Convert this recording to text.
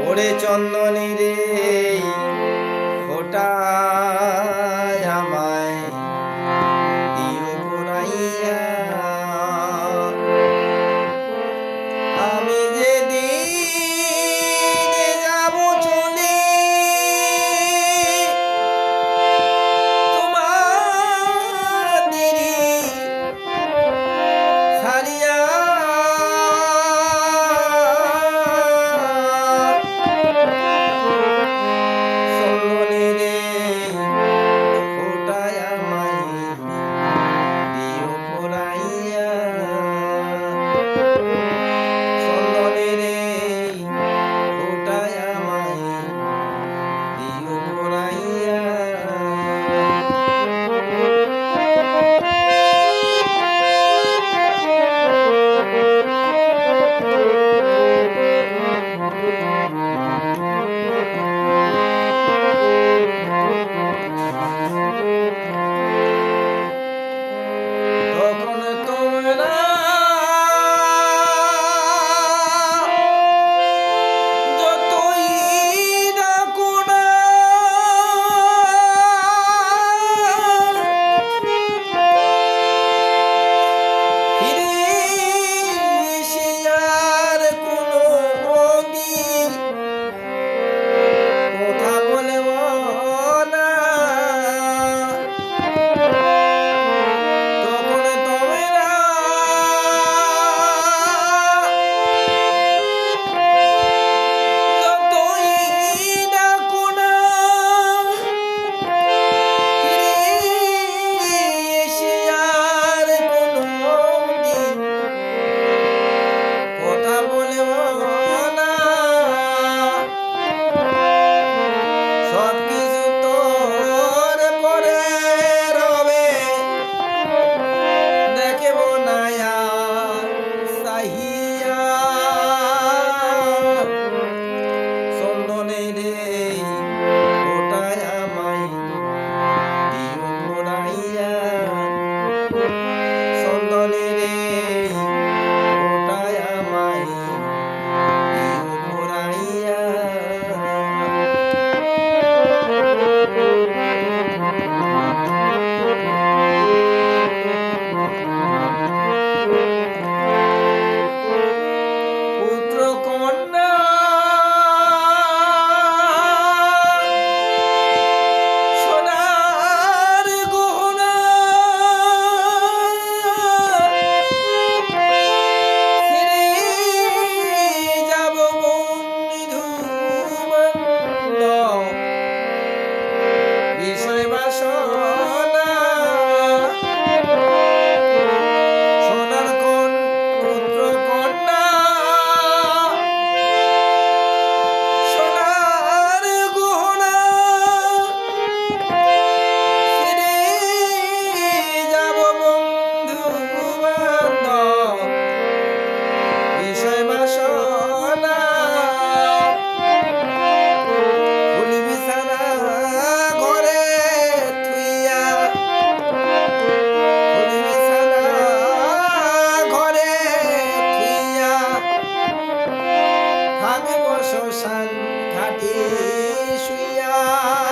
ওরে চন্দনী রে ফোটায় থাকব শ্মশান ঘাটে শুইয়া।